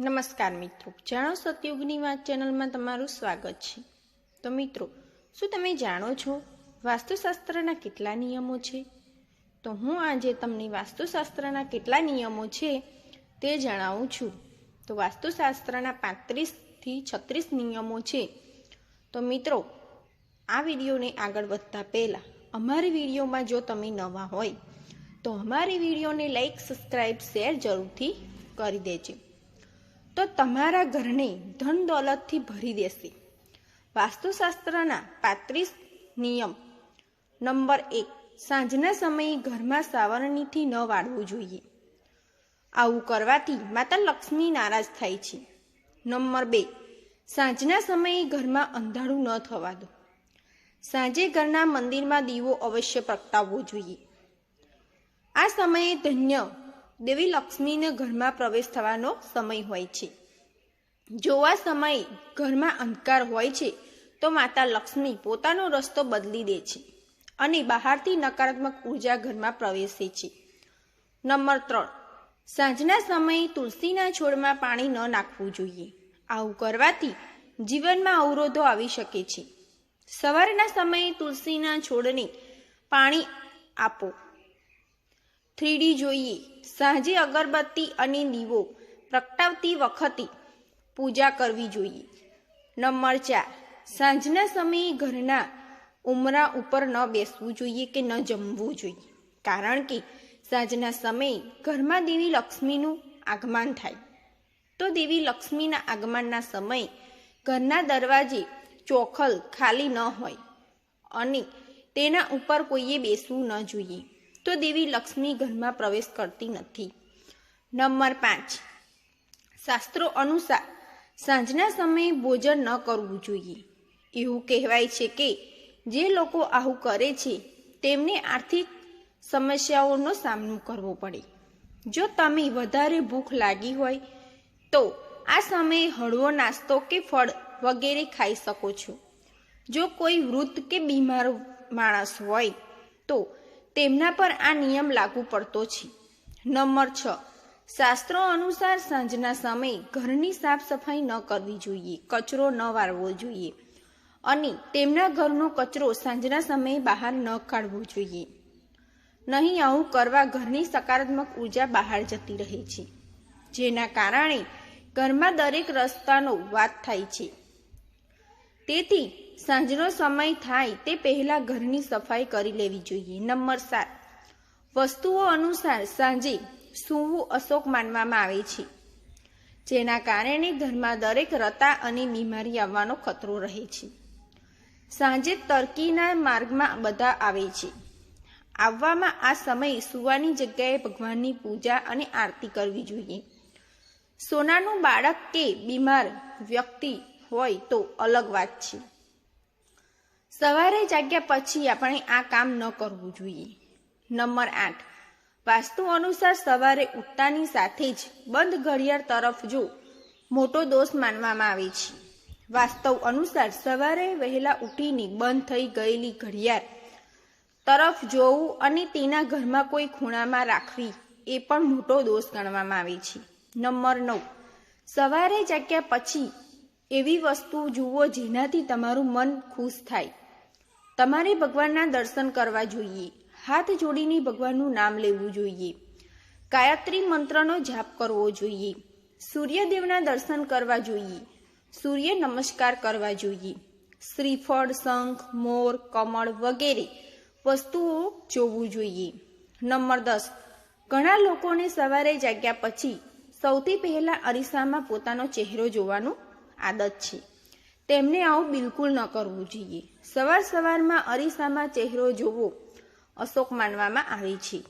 નમસ્કાર મિત્રો. જાણો સતયુગની વાત ચેનલમાં તમારું સ્વાગત છે. તો મિત્રો, શું તમે જાણો છો વાસ્તુશાસ્ત્રના કેટલા નિયમો છે? તો હું આજે તમને વાસ્તુશાસ્ત્રના કેટલા નિયમો છે તે જણાવું છું. તો વાસ્તુશાસ્ત્રના પાંત્રીસથી છત્રીસ નિયમો છે. તો મિત્રો, આ વિડીયોને આગળ વધતા પહેલાં, અમારી વિડીયોમાં જો તમે નવા હોય, તો અમારી વિડીયોને લાઈક સબસ્ક્રાઈબ શેર જરૂરથી કરી દેજો. તો તમારા ઘરને ધન દોલતથી ભરી દેશે. વાસ્તુશાસ્ત્રના પાંત્રીસ નિયમ. નંબર એક, સાંજના સમયે ઘરમાં સાવરણીથી ન વાળવું જોઈએ. આવું કરવાથી માતા લક્ષ્મી નારાજ થાય છે. નંબર બે, સાંજના સમયે ઘરમાં અંધારું ન થવા દો. સાંજે ઘરના મંદિરમાં દીવો અવશ્ય પ્રગટાવવો જોઈએ. આ સમયે ધન્ય દેવી લક્ષ્મીને ઘરમાં પ્રવેશ થવાનો સમય હોય છે. જો આ સમયે ઘરમાં અંધકાર હોય છે, તો માતા લક્ષ્મી પોતાનો રસ્તો બદલી દે છે અને બહારથી નકારાત્મક ઊર્જા ઘરમાં પ્રવેશે છે. નંબર ત્રણ, સાંજના સમયે તુલસીના છોડમાં પાણી ન નાખવું જોઈએ. આવું કરવાથી જીવનમાં અવરોધો આવી શકે છે. સવારના સમયે તુલસીના છોડને પાણી આપો. થ્રીડી જોઈએ. સાંજે અગરબત્તી અને દીવો પ્રગટાવતી વખતે પૂજા કરવી જોઈએ. નંબર ચાર. સાંજના સમયે ઘરના ઉમરા ઉપર ન બેસવું જોઈએ કે ન જમવું જોઈએ. કારણ કે સાંજના સમયે ઘરમાં દેવી લક્ષ્મીનું આગમન થાય. તો દેવી લક્ષ્મીના આગમનના સમયે ઘરના દરવાજે ચોખલ ખાલી ન હોય અને તેના ઉપર કોઈએ બેસવું ન જોઈએ. તો દેવી લક્ષ્મી ઘરમાં પ્રવેશ કરતી નથી. નંબર પાંચ. શાસ્ત્રો અનુસાર સાંજના સમયે ભોજન ન કરવું જોઈએ. એવું કહેવાય છે કે જે લોકો આવું કરે છે, તેમને આર્થિક સમસ્યાઓનો સામનો કરવો પડે. જો તમે વધારે ભૂખ લાગી હોય, તો આ સમયે હળવો નાસ્તો કે ફળ વગેરે ખાઈ શકો છો. જો કોઈ વૃદ્ધ કે બીમાર માણસ હોય, તો તેમના પર આ નિયમ લાગુ પડતો છે. નંબર છ. શાસ્ત્રો અનુસાર સાંજના સમયે ઘરની સાફ સફાઈ ન કરવી જોઈએ. કચરો ન વાળવો જોઈએ. અને તેમના ઘરનો કચરો સાંજના સમયે બહાર ન કાઢવો જોઈએ. નહીં, આવું કરવા ઘરની સકારાત્મક ઊર્જા બહાર જતી રહે છે. જેના કારણે ઘરમાં દરેક રસ્તાનો વાત થાય છે. તેથી સાંજનો સમય થાય તે પહેલાં ઘરની સફાઈ કરી લેવી જોઈએ. નંબર સાત. વસ્તુઓ અનુસાર સાંજે સૂવું અશોક માનવામાં આવે છે, જેના કારણે ઘરમાં દરેક રતા અને બીમારી આવવાનો ખતરો રહે છે. સાંજે તરકીના માર્ગમાં બધા આવે છે. આવવામાં આ સમયે સુવાની જગ્યાએ ભગવાનની પૂજા અને આરતી કરવી જોઈએ. સોનાનું બાળક કે બીમાર વ્યક્તિ હોય તો અલગ વાત છે. સવારે જાગ્યા પછી આપણે આ કામ ન કરવું જોઈએ. નંબર આઠ. વાસ્તુ અનુસાર સવારે ઉઠતાની સાથે જ બંધ ઘડિયાળ તરફ જો મોટો દોષ માનવામાં આવે છે. વાસ્તવ અનુસાર સવારે વહેલા ઉઠીને બંધ થઈ ગયેલી ઘડિયાળ તરફ જોવું અને તેના ઘરમાં કોઈ ખૂણામાં રાખવી એ પણ મોટો દોષ ગણવામાં આવે છે. નંબર નવ. સવારે જાગ્યા પછી એવી વસ્તુ જુઓ જેનાથી તમારું મન ખુશ થાય. તમારે ભગવાનના દર્શન કરવા જોઈએ. હાથ જોડીને ભગવાનનું નામ લેવું જોઈએ. ગાયત્રી મંત્રનો જાપ કરવો જોઈએ. સૂર્યદેવના દર્શન કરવા જોઈએ. સૂર્ય નમસ્કાર કરવા જોઈએ. શ્રીફળ, શંખ, મોર, કમળ વગેરે વસ્તુઓ જોવું જોઈએ. નંબર દસ. ઘણા લોકોને સવારે જાગ્યા પછી સૌથી પહેલાં અરીસામાં પોતાનો ચહેરો જોવાનું આદત છે. તેમને આવું બિલકુલ ન કરવું જોઈએ. સવાર સવારમાં અરીસામાં ચહેરો જોવો અશોક માનવામાં આવે છે.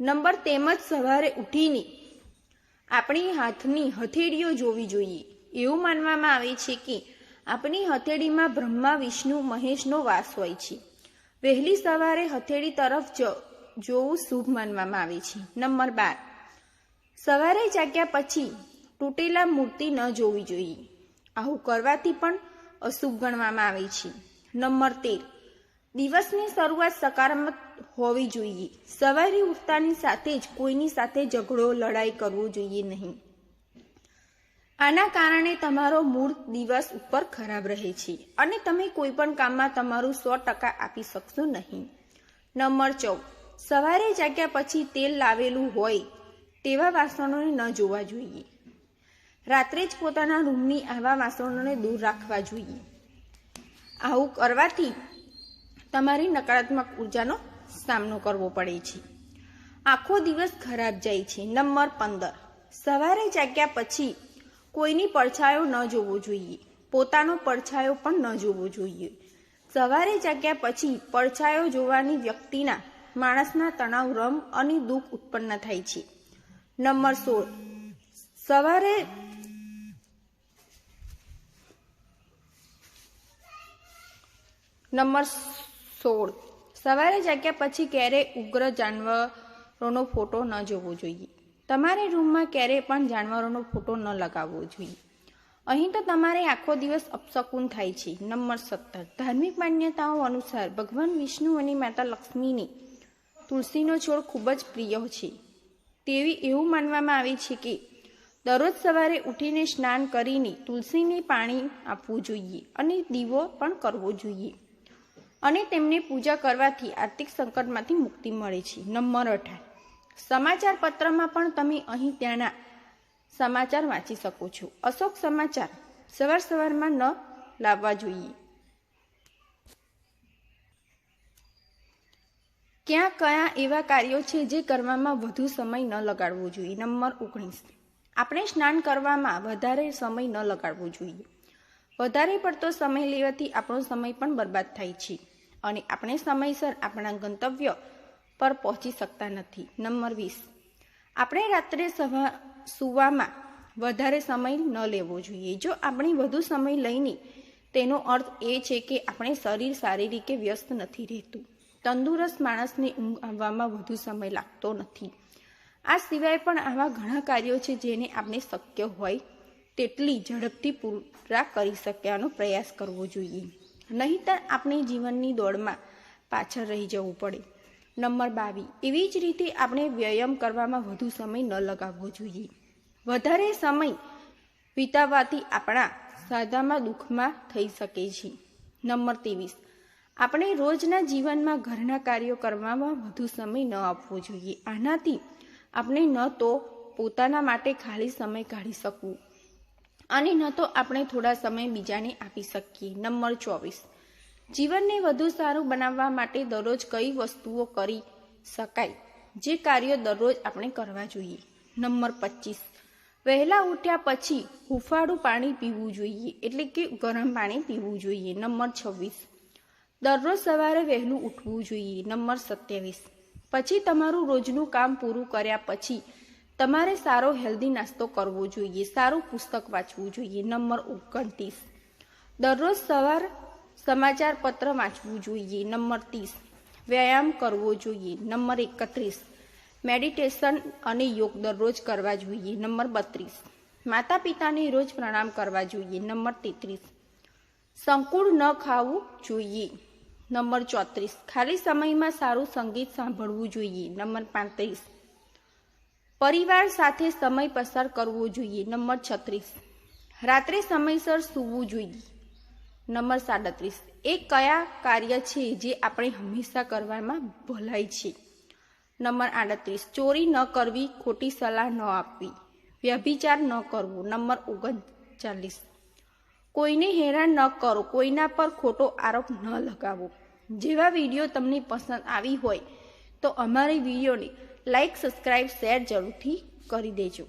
નંબર તેમજ સવારે ઉઠીને આપણી હાથની હથેળીઓ જોવી જોઈએ. એવું માનવામાં આવે છે કે આપણી હથેળીમાં બ્રહ્મા, વિષ્ણુ, મહેશનો વાસ હોય છે. વહેલી સવારે હથેળી તરફ જોવું શુભ માનવામાં આવે છે. નંબર બાર. સવારે જાગ્યા પછી તૂટેલા મૂર્તિ ન જોવી જોઈએ. આવું કરવાથી પણ અશુભ ગણવામાં આવે છે. નંબર તેર. દિવસની શરૂઆત સકારાત્મક હોવી જોઈએ. સવારે ઉઠતાની સાથે જ કોઈની સાથે ઝઘડો, લડાઈ કરવો જોઈએ નહીં. આના કારણે તમારો મૂળ દિવસ ઉપર ખરાબ રહે છે અને તમે કોઈ પણ કામમાં તમારું સો ટકા આપી શકશો નહીં. નંબર ચૌદ. સવારે જાગ્યા પછી તેલ લાવેલું હોય તેવા વાસણોને ન જોવા જોઈએ. રાત્રે જ પોતાના રૂમની આવા વાસણોને દૂર રાખવા જોઈએ. આવું કરવાથી તમારી નકારાત્મક ઉર્જાનો સામનો કરવો પડે છે. આખો દિવસ ખરાબ જાય છે. નંબર પંદર. સવારે જાગ્યા પછી કોઈની પડછાયો ન જોવો જોઈએ. પોતાનો પડછાયો પણ ન જોવો જોઈએ. સવારે જાગ્યા પછી પડછાયો જોવાની વ્યક્તિના માણસના તણાવ, રમ અને દુઃખ ઉત્પન્ન થાય છે. નંબર સોળ. સવારે નંબર સોળ. સવારે જાગ્યા પછી ક્યારેય ઉગ્ર જાનવરોનો ફોટો ન જોવો જોઈએ? તમારે રૂમમાં ક્યારેય પણ જાનવરોનો ફોટો ન લગાવવો જોઈએ. અહીં તો તમારે આખો દિવસ અપશકુન થાય છે. નંબર સત્તર. ધાર્મિક માન્યતાઓ અનુસાર ભગવાન વિષ્ણુ અને માતા લક્ષ્મીની તુલસીનો છોડ ખૂબ જ પ્રિય છે. તેવી એવું માનવામાં આવે છે કે દરરોજ સવારે ઉઠીને સ્નાન કરીને તુલસીને પાણી આપવું જોઈએ અને દીવો પણ કરવો જોઈએ. અને તેમને પૂજા કરવાથી આર્થિક સંકટમાંથી મુક્તિ મળે છે. નંબર અઢાર. સમાચાર પત્રમાં પણ તમે અહીં ત્યાંના સમાચાર વાંચી શકો છો. અશોક સમાચાર સવાર સવારમાં ન લાવવા જોઈએ. ક્યાં કયા એવા કાર્યો છે જે કરવામાં વધુ સમય ન લગાડવો જોઈએ? નંબર ઓગણીસ. આપણે સ્નાન કરવામાં વધારે સમય ન લગાડવો જોઈએ. વધારે પડતો સમય લેવાથી આપણો સમય પણ બરબાદ થાય છે. અને આપણે સમયસર આપણા ગંતવ્ય પર પહોંચી શકતા નથી. નંબર વીસ. આપણે રાત્રે સવા સૂવામાં વધારે સમય ન લેવો જોઈએ. જો આપણે વધુ સમય લઈને, તેનો અર્થ એ છે કે આપણે શરીર સારી રીતે વ્યસ્ત નથી રહેતું. તંદુરસ્ત માણસને ઊંઘ આવવામાં વધુ સમય લાગતો નથી. આ સિવાય પણ આવા ઘણા કાર્યો છે જેને આપણે શક્ય હોય, તેટલી ઝડપથી પૂરા કરી શકવાનો પ્રયાસ કરવો જોઈએ. નહીંતર આપણી જીવનની દોડમાં પાછળ રહી જવું પડે. નંબર બાવીસ એવી જ રીતે આપણે વ્યાયામ કરવામાં વધુ સમય ન લગાવવો જોઈએ. વધારે સમય વિતાવવાથી આપણા સાદામાં દુઃખમાં થઈ શકે છે. નંબર ત્રેવીસ. આપણે રોજના જીવનમાં ઘરના કાર્યો કરવામાં વધુ સમય ન આપવો જોઈએ. આનાથી આપણે ન તો પોતાના માટે ખાલી સમય કાઢી શકવું. અને ન તો આપણે થોડા સમય બીજાને આપી શકીએ. નંબર ચોવીસ. જીવનને વધુ સારું બનાવવા માટે દરરોજ કઈ વસ્તુઓ કરી શકાય? જે કાર્યો દરરોજ આપણે કરવા જોઈએ. નંબર પચીસ. વહેલા ઉઠ્યા પછી હુફાળું પાણી પીવું જોઈએ, એટલે કે ગરમ પાણી પીવું જોઈએ. નંબર છવ્વીસ. દરરોજ સવારે વહેલું ઉઠવું જોઈએ. નંબર સત્યાવીસ. પછી તમારું રોજનું કામ પૂરું કર્યા પછી તમારે સારો હેલ્ધી નાસ્તો કરવો જોઈએ, સારું પુસ્તક વાંચવું જોઈએ, નંબર ઓગણત્રીસ. દરરોજ સવાર સમાચાર પત્ર વાંચવું જોઈએ, નંબર ત્રીસ. વ્યાયામ કરવો જોઈએ, નંબર એકત્રીસ. મેડિટેશન અને યોગ દરરોજ કરવા જોઈએ, નંબર બત્રીસ. માતા પિતાને રોજ પ્રણામ કરવા જોઈએ, નંબર તેત્રીસ. સંકુળ ન ખાવું જોઈએ, નંબર ચોત્રીસ. ખાલી સમયમાં સારું સંગીત સાંભળવું જોઈએ, નંબર પાંત્રીસ. પરિવાર સાથે સમય પસાર કરવો જોઈએ. નંબર છત્રીસ. રાત્રે સમયસર સૂવું જોઈએ. નંબર સાડત્રીસ. એ કયા કાર્ય છે જે આપણે હંમેશા કરવામાં ભલાઈ છે? નંબર આડત્રીસ. ચોરી ન કરવી, ખોટી સલાહ ન આપવી. વ્યભિચાર ન કરવો. નંબર ઓગણચાલીસ. કોઈને હેરાન ન કરો. કોઈના પર ખોટો આરોપ ન લગાવો. જેવા વીડિયો તમને પસંદ આવી હોય તો અમારી વિડીયોને લાઈક સબસ્ક્રાઈબ શેર જરૂરથી કરી દેજો.